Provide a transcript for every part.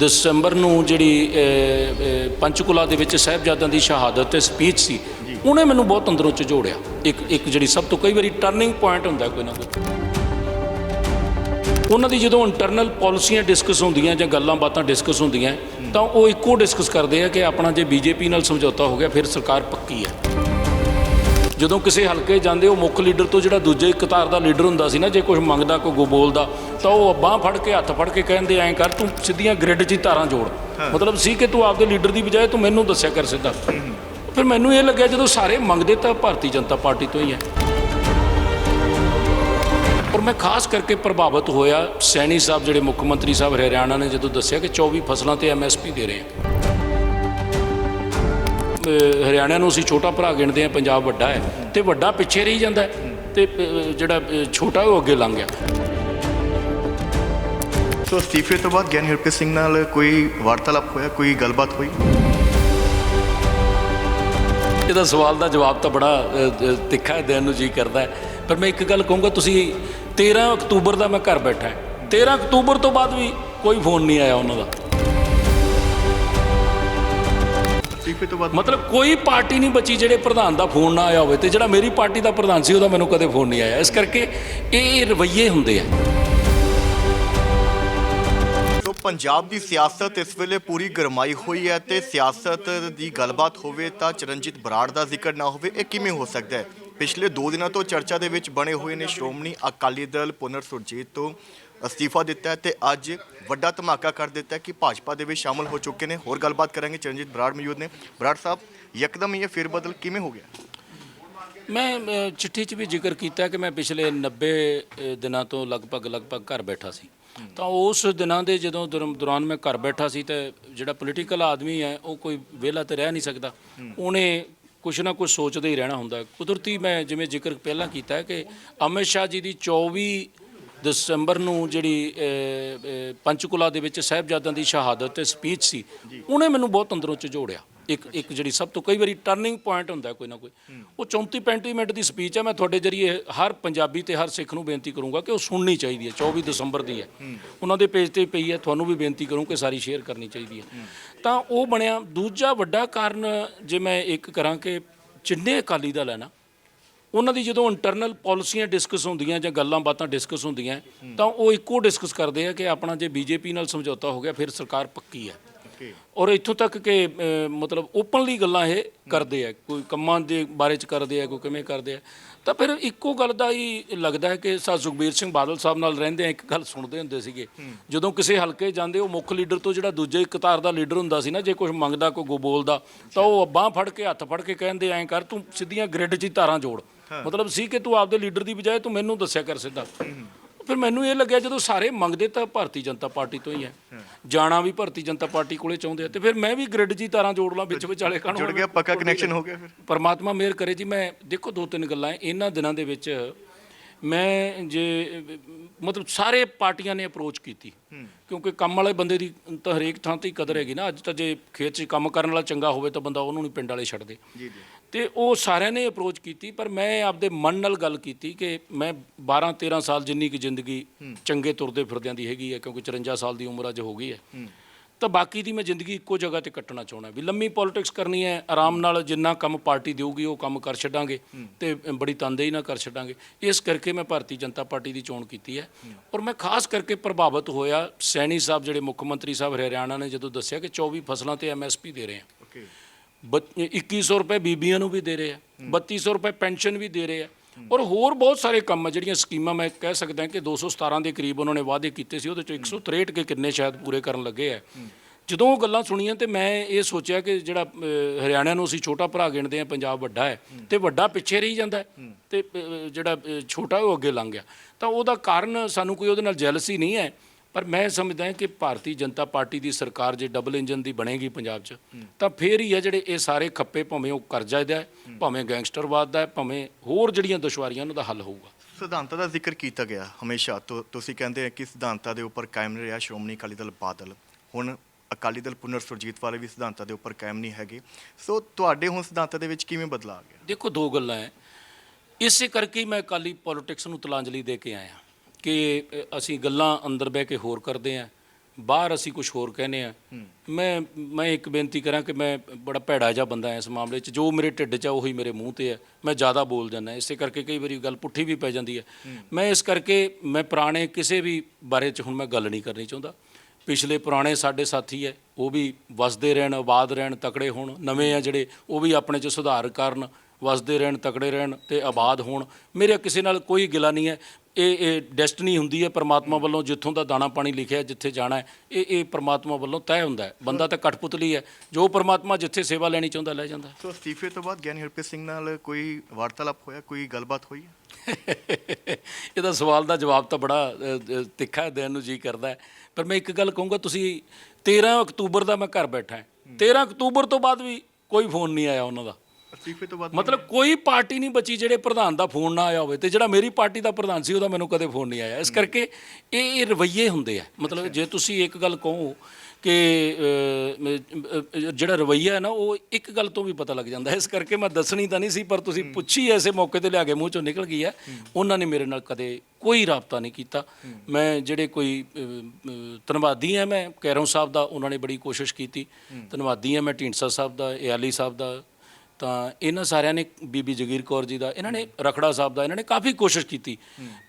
ਦਸੰਬਰ ਨੂੰ ਜਿਹੜੀ ਪੰਚਕੁਲਾ ਦੇ ਵਿੱਚ ਸਾਹਿਬਜ਼ਾਦਿਆਂ ਦੀ ਸ਼ਹਾਦਤ ਤੇ ਸਪੀਚ ਸੀ ਉਹਨੇ ਮੈਨੂੰ ਬਹੁਤ ਅੰਦਰੋਂ ਝੋੜਿਆ ਇੱਕ ਇੱਕ ਜਿਹੜੀ ਸਭ ਤੋਂ ਕਈ ਵਾਰੀ ਟਰਨਿੰਗ ਪੁਆਇੰਟ ਹੁੰਦਾ ਕੋਈ ਨਾ ਕੋਈ। ਉਹਨਾਂ ਦੀ ਜਦੋਂ ਇੰਟਰਨਲ ਪਾਲਿਸੀਆਂ ਡਿਸਕਸ ਹੁੰਦੀਆਂ ਜਾਂ ਗੱਲਾਂ ਬਾਤਾਂ ਡਿਸਕਸ ਹੁੰਦੀਆਂ ਤਾਂ ਉਹ ਇੱਕੋ ਡਿਸਕਸ ਕਰਦੇ ਆ ਕਿ ਆਪਣਾ ਜੇ ਬੀਜੇਪੀ ਨਾਲ ਸਮਝੌਤਾ ਹੋ ਗਿਆ ਫਿਰ ਸਰਕਾਰ ਪੱਕੀ ਹੈ। ਜਦੋਂ ਕਿਸੇ ਹਲਕੇ ਜਾਂਦੇ ਉਹ ਮੁੱਖ ਲੀਡਰ ਤੋਂ ਜਿਹੜਾ ਦੂਜੇ ਕਤਾਰ ਦਾ ਲੀਡਰ ਹੁੰਦਾ ਸੀ ਨਾ ਜੇ ਕੁਝ ਮੰਗਦਾ ਕੋਈ ਗੋ ਬੋਲਦਾ ਤਾਂ ਉਹ ਬਾਹ ਫੜ ਕੇ ਹੱਥ ਫੜ ਕੇ ਕਹਿੰਦੇ ਐਂ ਕਰ ਤੂੰ ਸਿੱਧੀਆਂ ਗ੍ਰਿਡ 'ਚ ਹੀ ਤਾਰਾਂ ਜੋੜ। ਮਤਲਬ ਸੀ ਕਿ ਤੂੰ ਆਪਦੇ ਲੀਡਰ ਦੀ ਬਜਾਏ ਤੂੰ ਮੈਨੂੰ ਦੱਸਿਆ ਕਰ ਸਿੱਧਾ। ਫਿਰ ਮੈਨੂੰ ਇਹ ਲੱਗਿਆ ਜਦੋਂ ਸਾਰੇ ਮੰਗਦੇ ਤਾਂ ਭਾਰਤੀ ਜਨਤਾ ਪਾਰਟੀ ਤੋਂ ਹੀ ਹੈ। ਔਰ ਮੈਂ ਖਾਸ ਕਰਕੇ ਪ੍ਰਭਾਵਿਤ ਹੋਇਆ ਸੈਣੀ ਸਾਹਿਬ ਜਿਹੜੇ ਮੁੱਖ ਮੰਤਰੀ ਸਾਹਿਬ ਹਰਿਆਣਾ ਨੇ ਜਦੋਂ ਦੱਸਿਆ ਕਿ 24 ਫਸਲਾਂ ਤੇ ਐਮਐਸਪੀ ਦੇ ਰਹੇ ਹਾਂ ਅਹ ਹਰਿਆਣਾ ਨੂੰ ਅਸੀਂ ਛੋਟਾ ਭਰਾ ਗਿਣਦੇ ਆ ਪੰਜਾਬ ਵੱਡਾ ਹੈ ਤੇ ਵੱਡਾ ਪਿੱਛੇ ਰਹੀ ਜਾਂਦਾ ਤੇ ਜਿਹੜਾ ਛੋਟਾ ਉਹ ਅੱਗੇ ਲੰਘ ਗਿਆ। ਸੋ ਅਸਤੀਫੇ ਤੋਂ ਬਾਅਦ ਗਿਆਨੀ ਹਰਪ੍ਰੀਤ ਸਿੰਘ ਨਾਲ ਕੋਈ ਵਾਰਤਾਲਾਪ ਹੋਇਆ ਕੋਈ ਗੱਲਬਾਤ ਹੋਈ? ਇਹਦਾ ਸਵਾਲ ਦਾ ਜਵਾਬ ਤਾਂ ਬੜਾ ਤਿੱਖਾ ਹੈ ਦੇਣ ਨੂੰ ਜੀ ਕਰਦਾ ਪਰ ਮੈਂ ਇੱਕ ਗੱਲ ਕਹੂੰਗਾ ਤੁਸੀਂ 13 ਅਕਤੂਬਰ ਦਾ ਮੈਂ ਘਰ ਬੈਠਾ ਹਾਂ। 13 ਅਕਤੂਬਰ ਤੋਂ ਬਾਅਦ ਵੀ ਕੋਈ ਫੋਨ ਨਹੀਂ ਆਇਆ ਉਹਨਾਂ ਦਾ। ਅਸਤੀਫੇ ਤੋਂ ਬਾਅਦ ਮਤਲਬ ਕੋਈ ਪਾਰਟੀ ਨਹੀਂ ਬਚੀ ਜਿਹੜੇ ਪ੍ਰਧਾਨ ਦਾ ਫੋਨ ਨਾ ਆਇਆ ਹੋਵੇ ਤੇ ਜਿਹੜਾ ਮੇਰੀ ਪਾਰਟੀ ਦਾ ਪ੍ਰਧਾਨ ਸੀ ਉਹਦਾ ਮੈਨੂੰ ਕਦੇ ਫੋਨ ਨਹੀਂ ਆਇਆ। ਇਸ ਕਰਕੇ ਇਹ ਰਵੱਈਏ ਹੁੰਦੇ ਆ। ਸੋ ਪੰਜਾਬ ਦੀ ਸਿਆਸਤ ਇਸ ਵੇਲੇ ਪੂਰੀ ਗਰਮਾਈ ਹੋਈ ਹੈ ਤੇ ਸਿਆਸਤ ਦੀ ਗੱਲਬਾਤ ਹੋਵੇ ਤਾਂ ਚਰਨਜੀਤ ਬਰਾੜ ਦਾ ਜ਼ਿਕਰ ਨਾ ਹੋਵੇ ਇਹ ਕਿਵੇਂ ਹੋ ਸਕਦਾ ਹੈ? ਪਿਛਲੇ 2 ਦਿਨਾਂ ਤੋਂ ਚਰਚਾ ਦੇ ਵਿੱਚ ਬਣੇ ਹੋਏ ਨੇ ਸ਼੍ਰੋਮਣੀ ਅਕਾਲੀ ਦਲ ਪੁਨਰ ਸੁਰਜੀਤ ਤੋਂ ਅਸਤੀਫਾ ਦਿੱਤਾ ਹੈ ਤੇ ਅੱਜ ਵੱਡਾ ਧਮਾਕਾ ਕਰ ਦਿੱਤਾ ਕਿ ਭਾਜਪਾ ਦੇ ਵਿੱਚ ਸ਼ਾਮਲ ਹੋ ਚੁੱਕੇ ਨੇ। ਹੋਰ ਗੱਲਬਾਤ ਕਰਾਂਗੇ ਚਰਨਜੀਤ ਬਰਾੜ ਮੌਜੂਦ ਨੇ। ਬਰਾੜ ਸਾਹਿਬ ਯਕਦਮ ਇਹ ਫੇਰ ਬਦਲ ਕਿਵੇਂ ਹੋ ਗਿਆ? ਮੈਂ ਚਿੱਠੀ 'ਚ ਵੀ ਜ਼ਿਕਰ ਕੀਤਾ ਕਿ ਮੈਂ ਪਿਛਲੇ 90 ਅ, ਦਿਨਾਂ ਤੋਂ ਲਗਭਗ ਲਗਭਗ ਘਰ ਬੈਠਾ ਸੀ। ਤਾਂ ਉਸ ਦਿਨਾਂ ਦੇ ਜਦੋਂ ਦੌਰ- ਦੌਰਾਨ ਮੈਂ ਘਰ ਬੈਠਾ ਸੀ ਤੇ ਜਿਹੜਾ ਪੋਲੀਟੀਕਲ ਆਦਮੀ ਹੈ ਉਹ ਕੋਈ ਵਿਹਲਾ ਤੇ ਰਹਿ ਨਹੀਂ ਸਕਦਾ। ਉਹਨੇ ਕੁਛ ਨਾ ਕੁਛ ਸੋਚਦੇ ਹੀ ਰਹਿਣਾ ਹੁੰਦਾ। ਕੁਦਰਤੀ ਮੈਂ ਜਿਵੇਂ ਜ਼ਿਕਰ ਪਹਿਲਾਂ ਕੀਤਾ ਕਿ ਅਮਿਤ ਸ਼ਾਹ ਜੀ ਦੀ 24 ਦਸੰਬਰ ਨੂੰ ਜਿਹੜੀ ਪੰਚਕੁਲਾ ਦੇ ਵਿੱਚ ਸਾਹਿਬਜ਼ਾਦਿਆਂ ਦੀ ਸ਼ਹਾਦਤ ਤੇ ਸਪੀਚ ਸੀ ਉਹਨੇ ਮੈਨੂੰ ਬਹੁਤ ਅੰਦਰੋਂ ਝੋੜਿਆ ਇੱਕ ਇੱਕ ਜਿਹੜੀ ਸਭ ਤੋਂ ਕਈ ਵਾਰੀ ਟਰਨਿੰਗ ਪੁਆਇੰਟ ਹੁੰਦਾ ਕੋਈ ਨਾ ਕੋਈ। ਉਹ 34 35 ਮਿੰਟ ਦੀ ਸਪੀਚ ਹੈ ਮੈਂ ਤੁਹਾਡੇ ਜਰੀਏ ਹਰ ਪੰਜਾਬੀ ਤੇ ਹਰ ਸਿੱਖ ਨੂੰ ਬੇਨਤੀ ਕਰੂੰਗਾ ਕਿ ਉਹ ਸੁਣਨੀ ਚਾਹੀਦੀ ਹੈ 24 ਦਸੰਬਰ ਦੀ ਹੈ। ਉਹਨਾਂ ਦੇ ਪੇਜ ਤੇ ਪਈ ਹੈ ਤੁਹਾਨੂੰ ਵੀ ਬੇਨਤੀ ਕਰੂੰ ਕਿ ਸਾਰੀ ਸ਼ੇਅਰ ਕਰਨੀ ਚਾਹੀਦੀ ਹੈ। ਤਾਂ ਉਹ ਬਣਿਆ। ਦੂਜਾ ਵੱਡਾ ਕਾਰਨ ਜੇ ਮੈਂ ਇੱਕ ਕਰਾਂ ਕਿ ਜਿੰਨੇ ਅਕਾਲੀ ਦਲ ਹੈ ਨਾ ਉਹਨਾਂ ਦੀ ਜਦੋਂ ਇੰਟਰਨਲ ਪਾਲਿਸੀਆਂ ਡਿਸਕਸ ਹੁੰਦੀਆਂ ਜਾਂ ਗੱਲਾਂ ਬਾਤਾਂ ਡਿਸਕਸ ਹੁੰਦੀਆਂ ਤਾਂ ਉਹ ਇੱਕੋ ਡਿਸਕਸ ਕਰਦੇ ਆ ਕਿ ਆਪਣਾ ਜੇ ਬੀਜੇਪੀ ਨਾਲ ਸਮਝੌਤਾ ਹੋ ਗਿਆ ਫਿਰ ਸਰਕਾਰ ਪੱਕੀ ਹੈ। ਔਰ ਇੱਥੋਂ ਤੱਕ ਕਿ ਮਤਲਬ ਓਪਨਲੀ ਗੱਲਾਂ ਇਹ ਕਰਦੇ ਆ ਕੋਈ ਕੰਮਾਂ ਦੇ ਬਾਰੇ ਚ ਕਰਦੇ ਆ ਕੋਈ ਕਿਵੇਂ ਕਰਦੇ ਆ। ਤਾਂ ਫਿਰ ਇੱਕੋ ਗੱਲ ਦਾ ਹੀ ਲੱਗਦਾ ਹੈ ਕਿ ਸਾ ਸੁਖਬੀਰ ਸਿੰਘ ਬਾਦਲ ਸਾਹਿਬ ਨਾਲ ਰਹਿੰਦੇ ਆ ਇੱਕ ਗੱਲ ਸੁਣਦੇ ਹੁੰਦੇ ਸੀਗੇ। ਜਦੋਂ ਕਿਸੇ ਹਲਕੇ ਜਾਂਦੇ ਉਹ ਮੁੱਖ ਲੀਡਰ ਤੋਂ ਜਿਹੜਾ ਦੂਜੇ ਕਤਾਰ ਦਾ ਲੀਡਰ ਹੁੰਦਾ ਸੀ ਨਾ ਜੇ ਕੁਝ ਮੰਗਦਾ ਕੋਈ ਗੋ ਬੋਲਦਾ ਤਾਂ ਉਹ ਬਾਹ ਫੜ ਕੇ ਹੱਥ ਫੜ ਕੇ ਕਹਿੰਦੇ ਐਂ ਕਰ ਤੂੰ ਸਿੱਧੀਆਂ ਗ੍ਰਿਡ 'ਚ ਹੀ ਤਾਰਾਂ ਜੋੜ। ਮਤਲਬ ਸੀ ਕਿ ਤੂੰ ਆਪਦੇ ਲੀਡਰ ਦੀ ਬਜਾਏ ਤੂੰ ਮੈਨੂੰ ਦੱਸਿਆ ਕਰ ਸਿੱਧਾ। ਫਿਰ ਮੈਨੂੰ ਇਹ ਲੱਗਿਆ ਜਦੋਂ ਸਾਰੇ ਮੰਗਦੇ ਤਾਂ ਭਾਰਤੀ ਜਨਤਾ ਪਾਰਟੀ ਤੋਂ ਹੀ ਹੈ। ਜਾਣਾ ਵੀ ਭਾਰਤੀ ਜਨਤਾ ਪਾਰਟੀ ਕੋਲੇ ਚਾਹੁੰਦੇ ਆ ਤੇ ਫਿਰ ਮੈਂ ਵੀ ਗ੍ਰਿਡ ਜੀ ਤਾਰਾਂ ਜੋੜ ਲਾਂ ਵਿੱਚ ਵਿਚਾਲੇ ਕਣ ਜੁੜ ਗਿਆ ਪੱਕਾ ਕਨੈਕਸ਼ਨ ਹੋ ਗਿਆ ਫਿਰ। ਪਰਮਾਤਮਾ ਮਿਹਰ ਕਰੇ ਜੀ ਮੈਂ ਦੇਖੋ ਦੋ ਤਿੰਨ ਗੱਲਾਂ ਇਹਨਾਂ ਦਿਨਾਂ ਦੇ ਵਿੱਚ ਮੈਂ ਜੇ ਮਤਲਬ ਸਾਰੇ ਪਾਰਟੀਆਂ ਨੇ ਅਪਰੋਚ ਕੀਤੀ। ਕਿਉਂਕਿ ਕੰਮ ਵਾਲੇ ਬੰਦੇ ਦੀ ਤਾਂ ਹਰੇਕ ਥਾਂ ਤੇ ਹੀ ਕਦਰ ਹੈਗੀ ਨਾ ਅੱਜ ਤਾਂ ਜੇ ਖੇਤ 'ਚ ਕੰਮ ਕਰਨ ਵਾਲਾ ਚੰਗਾ ਹੋਵੇ ਤਾਂ ਬੰਦਾ ਉਹਨੂੰ ਨਹੀਂ ਪਿੰਡ ਵਾਲੇ ਛੱਡਦੇ। ਜੀ ਜੀ। ਤੇ ਉਹ ਸਾਰਿਆਂ ਨੇ ਅਪਰੋਚ ਕੀਤੀ ਪਰ ਮੈਂ ਆਪਦੇ ਮਨ ਨਾਲ ਗੱਲ ਕੀਤੀ ਕਿ ਮੈਂ 12 13 ਸਾਲ ਜਿੰਨੀ ਕਿ ਜ਼ਿੰਦਗੀ ਚੰਗੇ ਤੁਰਦੇ ਫਿਰਦਿਆਂ ਦੀ ਹੈਗੀ ਹੈ ਕਿਉਂਕਿ 54 ਸਾਲ ਦੀ ਉਮਰ ਅਜ ਹੋ ਗਈ ਹੈ। ਤਾਂ ਬਾਕੀ ਦੀ ਮੈਂ ਜ਼ਿੰਦਗੀ ਇੱਕੋ ਜਗ੍ਹਾ ਤੇ ਕੱਟਣਾ ਚਾਹੁੰਦਾ ਵੀ ਲੰਮੀ ਪੋਲਿਟਿਕਸ ਕਰਨੀ ਹੈ ਆਰਾਮ ਨਾਲ ਜਿੰਨਾ ਕੰਮ ਪਾਰਟੀ ਦੇਊਗੀ ਉਹ ਕੰਮ ਕਰ ਛੱਡਾਂਗੇ ਤੇ ਬੜੀ ਤਨਦੇਹੀ ਨਾਲ ਕਰ ਛੱਡਾਂਗੇ। ਇਸ ਕਰਕੇ ਮੈਂ ਭਾਰਤੀ ਜਨਤਾ ਪਾਰਟੀ ਦੀ ਚੋਣ ਕੀਤੀ ਹੈ। ਔਰ ਮੈਂ ਖਾਸ ਕਰਕੇ ਪ੍ਰਭਾਵਿਤ ਹੋਇਆ ਸੈਣੀ ਸਾਹਿਬ ਜਿਹੜੇ ਮੁੱਖ ਮੰਤਰੀ ਸਾਹਿਬ ਹਰਿਆਣਾ ਨੇ ਜਦੋਂ ਦੱਸਿਆ ਕਿ 24 ਫਸਲਾਂ ਤੇ ਐਮਐਸਪੀ ਦੇ ਰਹੇ ਬੱਚ- 2100 ਰੁਪਏ ਬੀਬੀਆਂ ਨੂੰ ਵੀ ਦੇ ਰਹੇ ਆ 3200 ਰੁਪਏ ਪੈਨਸ਼ਨ ਵੀ ਦੇ ਰਹੇ ਆ। ਔਰ ਹੋਰ ਬਹੁਤ ਸਾਰੇ ਕੰਮ ਜਿਹੜੀਆਂ ਸਕੀਮਾਂ ਮੈਂ ਕਹਿ ਸਕਦਾ ਕਿ 217 ਦੇ ਕਰੀਬ ਉਹਨਾਂ ਨੇ ਵਾਅਦੇ ਕੀਤੇ ਸੀ ਉਹਦੇ ਚੋਂ 163 ਕੇ ਕਿੰਨੇ ਸ਼ਾਇਦ ਪੂਰੇ ਕਰਨ ਲੱਗੇ ਆ। ਜਦੋਂ ਉਹ ਗੱਲਾਂ ਸੁਣੀਆਂ ਤੇ ਮੈਂ ਇਹ ਸੋਚਿਆ ਕਿ ਜਿਹੜਾ ਅਹ, ਹਰਿਆਣਾ ਨੂੰ ਅਸੀਂ ਛੋਟਾ ਭਰਾ ਗਿਣਦੇ ਆ ਪੰਜਾਬ ਵੱਡਾ ਹੈ ਤੇ ਵੱਡਾ ਪਿੱਛੇ ਰਹੀ ਜਾਂਦਾ ਹੈ ਤੇ ਜਿਹੜਾ ਛੋਟਾ ਉਹ ਅੱਗੇ ਲੰਘ ਗਿਆ। ਤਾਂ ਉਹਦਾ ਕਾਰਨ ਸਾਨੂੰ ਕੋਈ ਉਹਦੇ ਨਾਲ ਜੈਲਸੀ ਨਹੀਂ ਹੈ। ਪਰ ਮੈਂ ਸਮਝਦਾ ਕਿ ਭਾਰਤੀ ਜਨਤਾ ਪਾਰਟੀ ਦੀ ਸਰਕਾਰ ਜੇ ਡਬਲ ਇੰਜਨ ਦੀ ਬਣੇਗੀ ਪੰਜਾਬ 'ਚ ਤਾਂ ਫੇਰ ਹੀ ਹੈ ਜਿਹੜੇ ਇਹ ਸਾਰੇ ਖੱਪੇ ਭਾਵੇਂ ਉਹ ਕਰਜ਼ਾ ਦਾ ਭਾਵੇਂ ਗੈਂਗਸਟਰਵਾਦ ਦਾ ਭਾਵੇਂ ਹੋਰ ਜਿਹੜੀਆਂ ਦੁਸ਼ਵਾਰੀਆਂ ਉਹਨਾਂ ਦਾ ਹੱਲ ਹੋਊਗਾ। ਸਿਧਾਂਤਾਂ ਦਾ ਜ਼ਿਕਰ ਕੀਤਾ ਗਿਆ ਹਮੇਸ਼ਾ। ਤੁਸੀਂ ਕਹਿੰਦੇ ਆ ਕਿ ਸਿਧਾਂਤਾਂ ਦੇ ਉੱਪਰ ਕਾਇਮ ਰਿਹਾ ਸ਼੍ਰੋਮਣੀ ਅਕਾਲੀ ਦਲ ਬਾਦਲ। ਹੁਣ ਅਕਾਲੀ ਦਲ ਪੁਨਰ ਸੁਰਜੀਤ ਵਾਲੇ ਵੀ ਸਿਧਾਂਤਾਂ ਦੇ ਉੱਪਰ ਕਾਇਮ ਨਹੀਂ ਹੈਗੇ। ਸੋ ਤੁਹਾਡੇ ਹੁਣ ਸਿਧਾਂਤਾਂ ਦੇ ਵਿੱਚ ਕਿਵੇਂ ਬਦਲਾਅ ਆ ਗਿਆ? ਦੇਖੋ ਦੋ ਗੱਲਾਂ ਹੈ ਇਸੇ ਕਰਕੇ ਮੈਂ ਅਕਾਲੀ ਪੋਲਿਟਿਕਸ ਨੂੰ ਤਲਾਂਜਲੀ ਦੇ ਕੇ ਆਇਆ। ਕਿ ਅਸੀਂ ਗੱਲਾਂ ਅੰਦਰ ਬਹਿ ਕੇ ਹੋਰ ਕਰਦੇ ਆਂ ਬਾਹਰ ਅਸੀਂ ਕੁਝ ਹੋਰ ਕਹਿੰਦੇ ਆ ਮੈਂ ਮੈਂ ਇੱਕ ਬੇਨਤੀ ਕਰਾਂ ਕਿ ਮੈਂ ਬੜਾ ਭੈੜਾ ਜਿਹਾ ਬੰਦਾ ਹਾਂ ਇਸ ਮਾਮਲੇ 'ਚ। ਜੋ ਮੇਰੇ ਢਿੱਡ 'ਚ ਆ ਉਹੀ ਮੇਰੇ ਮੂੰਹ ਤੇ ਹੈ। ਮੈਂ ਜ਼ਿਆਦਾ ਬੋਲ ਜਾਂਦਾ ਇਸੇ ਕਰਕੇ ਕਈ ਵਾਰੀ ਗੱਲ ਪੁੱਠੀ ਵੀ ਪੈ ਜਾਂਦੀ ਹੈ। ਮੈਂ ਇਸ ਕਰਕੇ ਮੈਂ ਪੁਰਾਣੇ ਕਿਸੇ ਵੀ ਬਾਰੇ 'ਚ ਹੁਣ ਮੈਂ ਗੱਲ ਨਹੀਂ ਕਰਨੀ ਚਾਹੁੰਦਾ। ਪਿਛਲੇ ਪੁਰਾਣੇ ਸਾਡੇ ਸਾਥੀ ਹੈ ਉਹ ਵੀ ਵਸਦੇ ਰਹਿਣ ਆਬਾਦ ਰਹਿਣ ਤਕੜੇ ਹੋਣ ਨਵੇਂ ਆ ਜਿਹੜੇ ਉਹ ਵੀ ਆਪਣੇ 'ਚ ਸੁਧਾਰ ਕਰਨ ਵਸਦੇ ਰਹਿਣ ਤਕੜੇ ਰਹਿਣ ਤੇ ਆਬਾਦ ਹੋਣ। ਮੇਰੇ ਕਿਸੇ ਨਾਲ ਕੋਈ ਗਿਲਾ ਨਹੀਂ ਹੈ। ਇਹ ਇਹ ਡੈਸਟਨੀ ਹੁੰਦੀ ਹੈ ਪਰਮਾਤਮਾ ਵੱਲੋਂ ਜਿੱਥੋਂ ਦਾ ਦਾਣਾ ਪਾਣੀ ਲਿਖਿਆ ਜਿੱਥੇ ਜਾਣਾ ਹੈ ਇਹ ਇਹ ਪਰਮਾਤਮਾ ਵੱਲੋਂ ਤੈਅ ਹੁੰਦਾ ਹੈ। ਬੰਦਾ ਤਾਂ ਕਠਪੁਤਲੀ ਹੈ ਜੋ ਪਰਮਾਤਮਾ ਜਿੱਥੇ ਸੇਵਾ ਲੈਣੀ ਚਾਹੁੰਦਾ ਲੈ ਜਾਂਦਾ। ਸੋ ਅਸਤੀਫੇ ਤੋਂ ਬਾਅਦ ਗਿਆਨੀ ਹਰਪ੍ਰੀਤ ਸਿੰਘ ਨਾਲ ਕੋਈ ਵਾਰਤਾਲਾਪ ਹੋਇਆ ਕੋਈ ਗੱਲਬਾਤ ਹੋਈ ਇਹਦਾ ਸਵਾਲ ਦਾ ਜਵਾਬ ਤਾਂ ਬੜਾ ਤਿੱਖਾ ਦੇਣ ਨੂੰ ਜੀ ਕਰਦਾ ਹੈ। ਪਰ ਮੈਂ ਇੱਕ ਗੱਲ ਕਹੂੰਗਾ ਤੁਸੀਂ 13 ਅਕਤੂਬਰ ਦਾ ਮੈਂ ਘਰ ਬੈਠਾ ਹਾਂ। 13 ਅਕਤੂਬਰ ਤੋਂ ਬਾਅਦ ਵੀ ਕੋਈ ਫੋਨ ਨਹੀਂ ਆਇਆ ਉਹਨਾਂ ਦਾ। ਅਸਤੀਫੇ ਤੋਂ ਬਾਅਦ ਮਤਲਬ ਕੋਈ ਪਾਰਟੀ ਨਹੀਂ ਬਚੀ ਜਿਹੜੇ ਪ੍ਰਧਾਨ ਦਾ ਫੋਨ ਨਾ ਆਇਆ ਹੋਵੇ ਤੇ ਜਿਹੜਾ ਮੇਰੀ ਪਾਰਟੀ ਦਾ ਪ੍ਰਧਾਨ ਸੀ ਉਹਦਾ ਮੈਨੂੰ ਕਦੇ ਫੋਨ ਨਹੀਂ ਆਇਆ। ਇਸ ਕਰਕੇ ਇਹ ਇਹ ਰਵੱਈਏ ਹੁੰਦੇ ਆ। ਮਤਲਬ ਜੇ ਤੁਸੀਂ ਇੱਕ ਗੱਲ ਕਹੋ ਕਿ ਜਿਹੜਾ ਰਵੱਈਆ ਹੈ ਨਾ ਉਹ ਇੱਕ ਗੱਲ ਤੋਂ ਵੀ ਪਤਾ ਲੱਗ ਜਾਂਦਾ। ਹੈ ਇਸ ਕਰਕੇ ਮੈਂ ਦੱਸਣੀ ਤਾਂ ਨਹੀਂ ਸੀ ਪਰ ਤੁਸੀਂ ਪੁੱਛੀ ਐਸੇ ਮੌਕੇ ਤੇ ਲਿਆ ਕੇ ਮੂੰਹ ਚੋਂ ਨਿਕਲ ਗਈ ਹੈ। ਉਹਨਾਂ ਨੇ ਮੇਰੇ ਨਾਲ ਕਦੇ ਕੋਈ ਰਾਬਤਾ ਨਹੀਂ ਕੀਤਾ। ਮੈਂ ਜਿਹੜੇ ਕੋਈ ਧੰਨਵਾਦੀ ਹਾਂ ਮੈਂ ਕੈਰੋਂ ਸਾਹਿਬ ਦਾ ਉਹਨਾਂ ਨੇ ਬੜੀ ਕੋਸ਼ਿਸ਼ ਕੀਤੀ। ਧੰਨਵਾਦੀ ਹਾਂ ਮੈਂ ਢੀਂਡਸਾ ਸਾਹਿਬ ਦਾ ਏਆਲੀ ਸਾਹਿਬ ਦਾ ਤਾਂ ਇਹਨਾਂ ਸਾਰਿਆਂ ਨੇ ਬੀਬੀ ਜਗੀਰ ਕੌਰ ਜੀ ਦਾ ਇਹਨਾਂ ਨੇ ਰਖੜਾ ਸਾਹਿਬ ਦਾ ਇਹਨਾਂ ਨੇ ਕਾਫੀ ਕੋਸ਼ਿਸ਼ ਕੀਤੀ।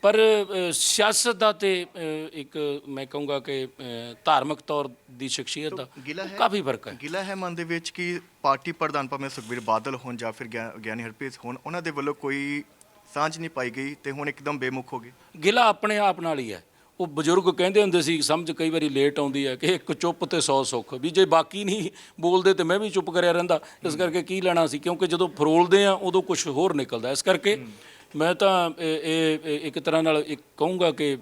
ਪਰ ਅ, ਸਿਆਸਤ ਦਾ ਤੇ ਅ, ਇੱਕ ਮੈਂ ਕਹੂੰਗਾ ਕਿ ਅ, ਧਾਰਮਿਕ ਤੌਰ ਦੀ ਸ਼ਖਸੀਅਤ ਦਾ ਗਿਲਾ ਹੈ ਕਾਫੀ ਫ਼ਰਕ ਹੈ। ਗਿਲਾ ਹੈ ਮਨ ਦੇ ਵਿੱਚ ਕਿ ਪਾਰਟੀ ਪ੍ਰਧਾਨ ਭਾਵੇਂ ਸੁਖਬੀਰ ਬਾਦਲ ਹੋਣ ਜਾਂ ਫਿਰ ਗਿਆ- ਗਿਆਨੀ ਹਰਪ੍ਰੀਤ ਹੋਣ ਉਹਨਾਂ ਦੇ ਵੱਲੋਂ ਕੋਈ ਸਾਂਝ ਨਹੀਂ ਪਾਈ ਗਈ ਤੇ ਹੁਣ ਇੱਕਦਮ ਬੇਮੁਖ ਹੋ ਗਏ। ਗਿਲਾ ਆਪਣੇ ਆਪ ਨਾਲ ਹੀ ਹੈ। ਉਹ ਬਜ਼ੁਰਗ ਕਹਿੰਦੇ ਹੁੰਦੇ ਸੀ ਸਮਝ ਕਈ ਵਾਰੀ ਲੇਟ ਆਉਂਦੀ ਹੈ ਕਿ ਇੱਕ ਚੁੱਪ ਤੇ 100 ਸੁੱਖ ਵੀ ਜੇ ਬਾਕੀ ਨਹੀਂ ਬੋਲਦੇ ਤੇ ਮੈਂ ਵੀ ਚੁੱਪ ਕਰਿਆ ਰਹਿੰਦਾ। ਇਸ ਕਰਕੇ ਕੀ ਲੈਣਾ ਸੀ ਕਿਉਂਕਿ ਜਦੋਂ ਫਰੋਲਦੇ ਆ ਉਦੋਂ ਕੁਝ ਹੋਰ ਨਿਕਲਦਾ। ਇਸ ਕਰਕੇ ਮੈਂ ਤਾਂ ਇਹ ਇੱਕ ਤਰ੍ਹਾਂ ਨਾਲ ਇੱਕ ਕਹੂੰਗਾ ਕਿ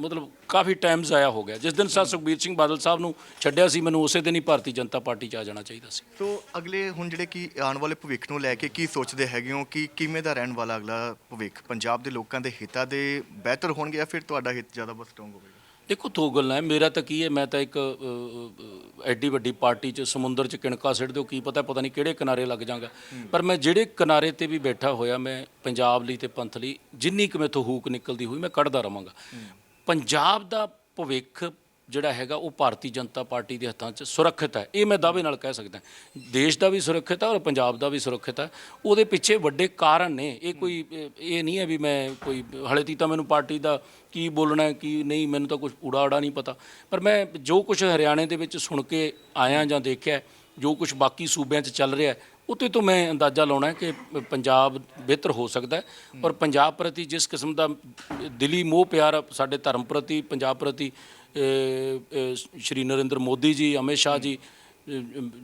ਮਤਲਬ ਕਾਫੀ ਟਾਈਮ ਜ਼ਾਇਆ ਹੋ ਗਿਆ। ਜਿਸ ਦਿਨ ਸਰ ਸੁਖਬੀਰ ਸਿੰਘ ਬਾਦਲ ਸਾਹਿਬ ਨੂੰ ਛੱਡਿਆ ਸੀ ਮੈਨੂੰ ਉਸੇ ਦਿਨ ਹੀ ਭਾਰਤੀ ਜਨਤਾ ਪਾਰਟੀ 'ਚ ਆ ਜਾਣਾ ਚਾਹੀਦਾ ਸੀ। ਸੋ ਅਗਲੇ ਹੁਣ ਜਿਹੜੇ ਕਿ ਆਉਣ ਵਾਲੇ ਭਵਿੱਖ ਨੂੰ ਲੈ ਕੇ ਕੀ ਸੋਚਦੇ ਹੈਗੇ ਹੋ ਕਿ ਕਿਵੇਂ ਦਾ ਰਹਿਣ ਵਾਲਾ ਅਗਲਾ ਭਵਿੱਖ? ਪੰਜਾਬ ਦੇ ਲੋਕਾਂ ਦੇ ਹਿੱਤਾਂ ਦੇ ਬਿਹਤਰ ਹੋਣਗੇ ਜਾਂ ਫਿਰ ਤੁਹਾਡਾ ਹਿੱਤ ਜ਼ਿਆਦਾ ਬਹੁਤ ਸਟਰੋਂਗ ਹੋਵੇਗਾ? ਦੇਖੋ ਦੋ ਗੱਲਾਂ ਹੈ। ਮੇਰਾ ਤਾਂ ਕੀ ਹੈ ਮੈਂ ਤਾਂ ਇੱਕ ਐਡੀ ਵੱਡੀ ਪਾਰਟੀ 'ਚ ਸਮੁੰਦਰ 'ਚ ਕਿਣਕਾ ਸਿੱਟ ਦਿਓ ਕੀ ਪਤਾ ਪਤਾ ਨਹੀਂ ਕਿਹੜੇ ਕਿਨਾਰੇ ਲੱਗ ਜਾਗਾ ਪਰ ਮੈਂ ਜਿਹੜੇ ਕਿਨਾਰੇ ਤੇ ਵੀ ਬੈਠਾ ਹੋਇਆ ਮੈਂ ਪੰਜਾਬ ਲਈ ਤੇ ਪੰਥ ਲਈ ਜਿੰਨੀ ਕੁ ਮੈਥੋਂ ਹੂਕ ਨਿਕਲਦੀ ਹੋਈ ਮੈਂ ਕੱਢਦਾ ਰਵਾਂਗਾ ਪੰਜਾਬ ਦਾ ਭਵਿੱਖ ਜਿਹੜਾ ਹੈਗਾ ਉਹ ਭਾਰਤੀ ਜਨਤਾ ਪਾਰਟੀ ਦੇ ਹੱਥਾਂ 'ਚ ਸੁਰੱਖਿਅਤ ਹੈ। ਇਹ ਮੈਂ ਦਾਅਵੇ ਨਾਲ ਕਹਿ ਸਕਦਾ ਦੇਸ਼ ਦਾ ਵੀ ਸੁਰੱਖਿਅਤ ਹੈ ਔਰ ਪੰਜਾਬ ਦਾ ਵੀ ਸੁਰੱਖਿਅਤ ਹੈ। ਉਹਦੇ ਪਿੱਛੇ ਵੱਡੇ ਕਾਰਨ ਨੇ। ਇਹ ਕੋਈ ਇਹ ਨਹੀਂ ਹੈ ਵੀ ਮੈਂ ਕੋਈ ਹਲੇ ਤੀ ਤਾਂ ਮੈਨੂੰ ਪਾਰਟੀ ਦਾ ਕੀ ਬੋਲਣਾ ਹੈ, ਕੀ ਨਹੀਂ ਮੈਨੂੰ ਤਾਂ ਕੁਝ ਊੜਾ ਆੜਾ ਨਹੀਂ ਪਤਾ। ਪਰ ਮੈਂ ਜੋ ਕੁਝ ਹਰਿਆਣੇ ਦੇ ਵਿੱਚ ਸੁਣ ਕੇ ਆਇਆ ਜਾਂ ਦੇਖਿਆ ਜੋ ਕੁਝ ਬਾਕੀ ਸੂਬਿਆਂ 'ਚ ਚੱਲ ਰਿਹਾ ਉਤੇ ਤੋਂ ਮੈਂ ਅੰਦਾਜ਼ਾ ਲਾਉਣਾ ਕਿ ਪੰਜਾਬ ਬਿਹਤਰ ਹੋ ਸਕਦਾ ਹੈ ਔਰ ਪੰਜਾਬ ਪ੍ਰਤੀ ਜਿਸ ਕਿਸਮ ਦਾ ਦਿਲੀ ਮੋਹ ਪਿਆਰ ਸਾਡੇ ਧਰਮ ਪ੍ਰਤੀ ਪੰਜਾਬ ਪ੍ਰਤੀ ਸ਼੍ਰੀ ਨਰਿੰਦਰ ਮੋਦੀ ਜੀ ਅਮਿਤ ਸ਼ਾਹ ਜੀ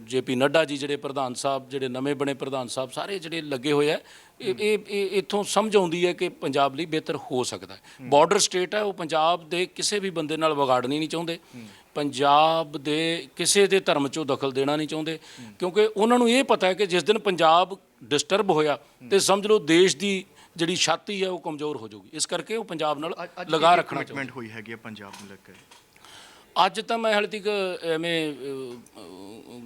ਜੇਪੀ ਨੱਡਾ ਜੀ ਜਿਹੜੇ ਪ੍ਰਧਾਨ ਸਾਹਿਬ ਜਿਹੜੇ ਨਵੇਂ ਬਣੇ ਪ੍ਰਧਾਨ ਸਾਹਿਬ ਸਾਰੇ ਜਿਹੜੇ ਲੱਗੇ ਹੋਏ ਆ ਇਹ ਇਹ ਇਹ ਇੱਥੋਂ ਸਮਝ ਆਉਂਦੀ ਹੈ ਕਿ ਪੰਜਾਬ ਲਈ ਬਿਹਤਰ ਹੋ ਸਕਦਾ ਹੈ। ਬਾਰਡਰ ਸਟੇਟ ਹੈ ਉਹ ਪੰਜਾਬ ਦੇ ਕਿਸੇ ਵੀ ਬੰਦੇ ਨਾਲ ਵਿਗਾੜਨੀ ਨਹੀਂ ਚਾਹੁੰਦੇ। ਪੰਜਾਬ ਦੇ ਕਿਸੇ ਦੇ ਧਰਮ 'ਚੋਂ ਦਖਲ ਦੇਣਾ ਨਹੀਂ ਚਾਹੁੰਦੇ। ਕਿਉਂਕਿ ਉਹਨਾਂ ਨੂੰ ਇਹ ਪਤਾ ਹੈ ਕਿ ਜਿਸ ਦਿਨ ਪੰਜਾਬ ਡਿਸਟਰਬ ਹੋਇਆ ਤੇ ਸਮਝ ਲਓ ਦੇਸ਼ ਦੀ ਜਿਹੜੀ ਛਾਤੀ ਹੈ ਉਹ ਕਮਜ਼ੋਰ ਹੋ ਜਾਊਗੀ। ਇਸ ਕਰਕੇ ਉਹ ਪੰਜਾਬ ਨਾਲ ਲਗਾ ਰੱਖਣਾ ਚਾਹੁੰਦੇ। ਹੋਈ ਹੈਗੀ ਹੈ ਪੰਜਾਬ ਨੂੰ ਲੈ ਕੇ? ਅੱਜ ਤਾਂ ਮੈਂ ਹਾਲੇ ਤੱਕ ਐਵੇਂ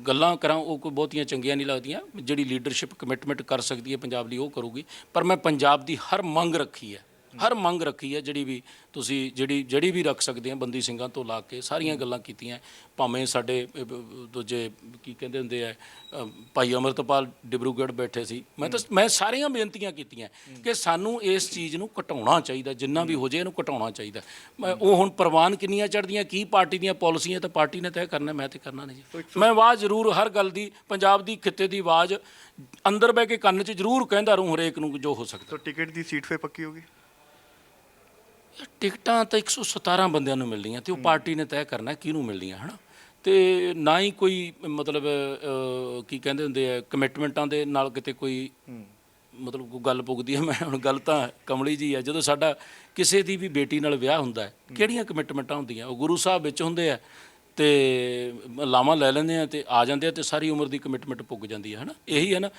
ਗੱਲਾਂ ਕਰਾਂ ਉਹ ਕੋਈ ਬਹੁਤੀਆਂ ਚੰਗੀਆਂ ਨਹੀਂ ਲੱਗਦੀਆਂ। ਜਿਹੜੀ ਲੀਡਰਸ਼ਿਪ ਕਮਿਟਮੈਂਟ ਕਰ ਸਕਦੀ ਹੈ ਪੰਜਾਬ ਲਈ ਉਹ ਕਰੂਗੀ। ਪਰ ਮੈਂ ਪੰਜਾਬ ਦੀ ਹਰ ਮੰਗ ਰੱਖੀ ਹੈ। ਹਰ ਮੰਗ ਰੱਖੀ ਹੈ ਜਿਹੜੀ ਵੀ ਤੁਸੀਂ ਜਿਹੜੀ ਜਿਹੜੀ ਵੀ ਰੱਖ ਸਕਦੇ ਆ ਬੰਦੀ ਸਿੰਘਾਂ ਤੋਂ ਲਾ ਕੇ ਸਾਰੀਆਂ ਗੱਲਾਂ ਕੀਤੀਆਂ। ਭਾਵੇਂ ਸਾਡੇ ਦੂਜੇ ਕੀ ਕਹਿੰਦੇ ਹੁੰਦੇ ਆ ਭਾਈ ਅਮਰਤਪਾਲ ਡਿਬਰੂਗੜ੍ਹ ਬੈਠੇ ਸੀ। ਮੈਂ ਤਾਂ ਮੈਂ ਸਾਰੀਆਂ ਬੇਨਤੀਆਂ ਕੀਤੀਆਂ ਕਿ ਸਾਨੂੰ ਇਸ ਚੀਜ਼ ਨੂੰ ਘਟਾਉਣਾ ਚਾਹੀਦਾ ਜਿੰਨਾ ਵੀ ਹੋ। ਜੇ ਇਹਨੂੰ ਘਟਾਉਣਾ ਚਾਹੀਦਾ। ਮੈਂ ਉਹ ਹੁਣ ਪ੍ਰਵਾਨ ਕਿੰਨੀਆਂ ਚੜਦੀਆਂ ਕੀ ਪਾਰਟੀ ਦੀਆਂ ਪਾਲਿਸੀਆਂ ਤਾਂ ਪਾਰਟੀ ਨੇ ਤੈਅ ਕਰਨਾ ਮੈਂ ਤੇ ਕਰਨਾ ਨਹੀਂ। ਜੀ ਮੈਂ ਆਵਾਜ਼ ਜ਼ਰੂਰ ਹਰ ਗੱਲ ਦੀ ਪੰਜਾਬ ਦੀ ਖਿੱਤੇ ਦੀ ਆਵਾਜ਼ ਅੰਦਰ ਬਹਿ ਕੇ ਕੰਨ 'ਚ ਜ਼ਰੂਰ ਕਹਿੰਦਾ ਰਹੂੰ ਹਰੇਕ ਨੂੰ ਜੋ ਹੋ ਸਕਦਾ। ਟਿਕਟ ਦੀ ਸੀਟ ਫੇ ਪੱਕੀ ਹੋਗੀ ਟਿਕਟਾਂ ਤਾਂ 117 ਬੰਦਿਆਂ ਨੂੰ ਮਿਲਦੀਆਂ ਤੇ ਉਹ ਪਾਰਟੀ ਨੇ ਤੈਅ ਕਰਨਾ ਕਿਹਨੂੰ ਮਿਲਦੀਆਂ ਹਨਾ? ਤੇ ਨਾ ਹੀ ਕੋਈ ਮਤਲਬ ਅਹ, ਕੀ ਕਹਿੰਦੇ ਹੁੰਦੇ ਆ ਕਮਿਟਮੈਂਟਾਂ ਦੇ ਨਾਲ ਕਿਤੇ ਕੋਈ ਮਤਲਬ ਕੋਈ ਗੱਲ ਪੁੱਗਦੀ ਹੈ ਮੈਂ ਹੁਣ ਗੱਲ ਤਾਂ ਕਮਲੀ ਜੀ ਆ ਜਦੋਂ ਸਾਡਾ ਕਿਸੇ ਦੀ ਵੀ ਬੇਟੀ ਨਾਲ ਵਿਆਹ ਹੁੰਦਾ ਹੈ ਕਿਹੜੀਆਂ ਕਮਿਟਮੈਂਟਾਂ ਹੁੰਦੀਆਂ? ਉਹ ਗੁਰੂ ਸਾਹਿਬ ਵਿੱਚ ਹੁੰਦੇ ਆ ਤੇ ਲਾਵਾਂ ਲੈ ਲੈਂਦੇ ਆ ਤੇ ਆ ਜਾਂਦੇ ਆ ਤੇ ਸਾਰੀ ਉਮਰ ਦੀ ਕਮਿਟਮੈਂਟ ਪੁੱਗ ਜਾਂਦੀ ਹੈ ਹਨਾ? ਇਹੀ ਹੈ ਨਾ।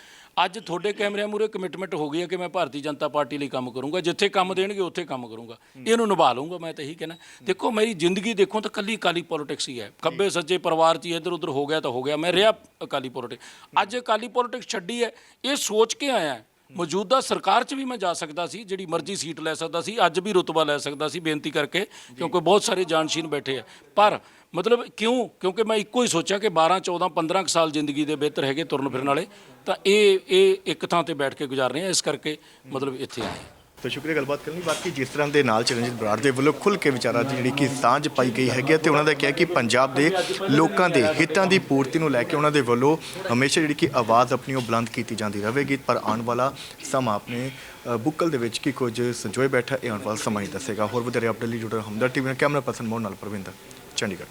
ਅੱਜ ਤੁਹਾਡੇ ਕੈਮਰਿਆਂ ਮੂਰੇ ਕਮਿਟਮੈਂਟ ਹੋ ਗਈ ਹੈ ਕਿ ਮੈਂ ਭਾਰਤੀ ਜਨਤਾ ਪਾਰਟੀ ਲਈ ਕੰਮ ਕਰੂੰਗਾ ਜਿੱਥੇ ਕੰਮ ਦੇਣਗੇ ਉੱਥੇ ਕੰਮ ਕਰੂੰਗਾ। ਇਹਨੂੰ ਨਿਭਾ ਲਊਂਗਾ ਮੈਂ ਤਾਂ ਇਹੀ ਕਹਿਣਾ। ਦੇਖੋ ਮੇਰੀ ਜ਼ਿੰਦਗੀ ਦੇਖੋ ਤਾਂ ਕੱਲੀ ਅਕਾਲੀ ਪੋਲਿਟਿਕਸ ਹੀ ਹੈ। ਖੱਬੇ ਸੱਜੇ ਪਰਿਵਾਰ 'ਚ ਇੱਧਰ ਉੱਧਰ ਹੋ ਗਿਆ ਤਾਂ ਹੋ ਗਿਆ। ਮੈਂ ਰਿਹਾ ਅਕਾਲੀ ਪੋਲਿਟਿਕਸ ਅੱਜ ਅਕਾਲੀ ਪੋਲਿਟਿਕਸ ਛੱਡੀ ਹੈ ਇਹ ਸੋਚ ਕੇ ਆਇਆ। ਮੌਜੂਦਾ ਸਰਕਾਰ 'ਚ ਵੀ ਮੈਂ ਜਾ ਸਕਦਾ ਸੀ ਜਿਹੜੀ ਮਰਜ਼ੀ ਸੀਟ ਲੈ ਸਕਦਾ ਸੀ ਅੱਜ ਵੀ ਰੁਤਬਾ ਲੈ ਸਕਦਾ ਸੀ ਬੇਨਤੀ ਕਰਕੇ ਕਿਉਂਕਿ ਬਹੁਤ ਸਾਰੇ ਜਾਣਸ਼ੀਨ ਬੈਠੇ ਆ। ਪਰ ਮਤਲਬ ਕਿਉਂ? ਕਿਉਂਕਿ ਮੈਂ ਇੱਕੋ ਹੀ ਸੋਚਿਆ ਕਿ 12 14 15 ਕੁ ਸਾਲ ਜ਼ਿੰਦਗੀ ਦੇ ਬਿਹਤਰ ਹੈਗੇ ਤੁਰਨ ਫਿਰਨ ਵਾਲੇ ਤਾਂ ਇਹ ਇਹ ਇੱਕ ਥਾਂ ਤੇ ਬੈਠ ਕੇ ਗੁਜ਼ਾਰ ਰਹੇ ਆ ਇਸ ਕਰਕੇ ਮਤਲਬ ਇੱਥੇ ਆਏ ਤਾਂ ਸ਼ੁਕਰੀਆ, ਗੱਲਬਾਤ ਕਰਨ ਲਈ। ਬਾਕੀ ਜਿਸ ਤਰ੍ਹਾਂ ਦੇ ਨਾਲ ਚਰਨਜੀਤ ਬਰਾੜ ਦੇ ਵੱਲੋਂ ਖੁੱਲ ਕੇ ਵਿਚਾਰਾਂ ਦੀ ਜਿਹੜੀ ਕਿ ਸਾਂਝ ਪਾਈ ਗਈ ਹੈਗੀ ਹੈ ਤੇ ਉਹਨਾਂ ਦਾ ਕਿਹਾ ਕਿ ਪੰਜਾਬ ਦੇ ਲੋਕਾਂ ਦੇ ਹਿੱਤਾਂ ਦੀ ਪੂਰਤੀ ਨੂੰ ਲੈ ਕੇ ਉਹਨਾਂ ਦੇ ਵੱਲੋਂ ਹਮੇਸ਼ਾ ਜਿਹੜੀ ਕਿ ਆਵਾਜ਼ ਆਪਣੀ ਉਹ ਬੁਲੰਦ ਕੀਤੀ ਜਾਂਦੀ ਰਹੇਗੀ। ਪਰ ਆਉਣ ਵਾਲਾ ਸਮਾਂ ਆਪਣੇ ਬੁੱਕਲ ਦੇ ਵਿੱਚ ਕੀ ਕੁਝ ਸੰਜੋਏ ਬੈਠਾ, ਇਹ ਆਉਣ ਵਾਲਾ ਸਮਾਂ ਹੀ ਦੱਸੇਗਾ। ਹੋਰ ਵਧੇਰੇ ਅਪਡੇਟ ਲਈ ਜੁੜੇ ਰਹੋ ਹਮਦਰ ਟੀਵੀ ਨਾਲ ਕੈਮਰਾ ਪਰਸਨ ਮੋਹਨ ਨਾਲ ਪ੍ਰਵਿੰਦਰ, ਚੰਡੀਗੜ੍ਹ।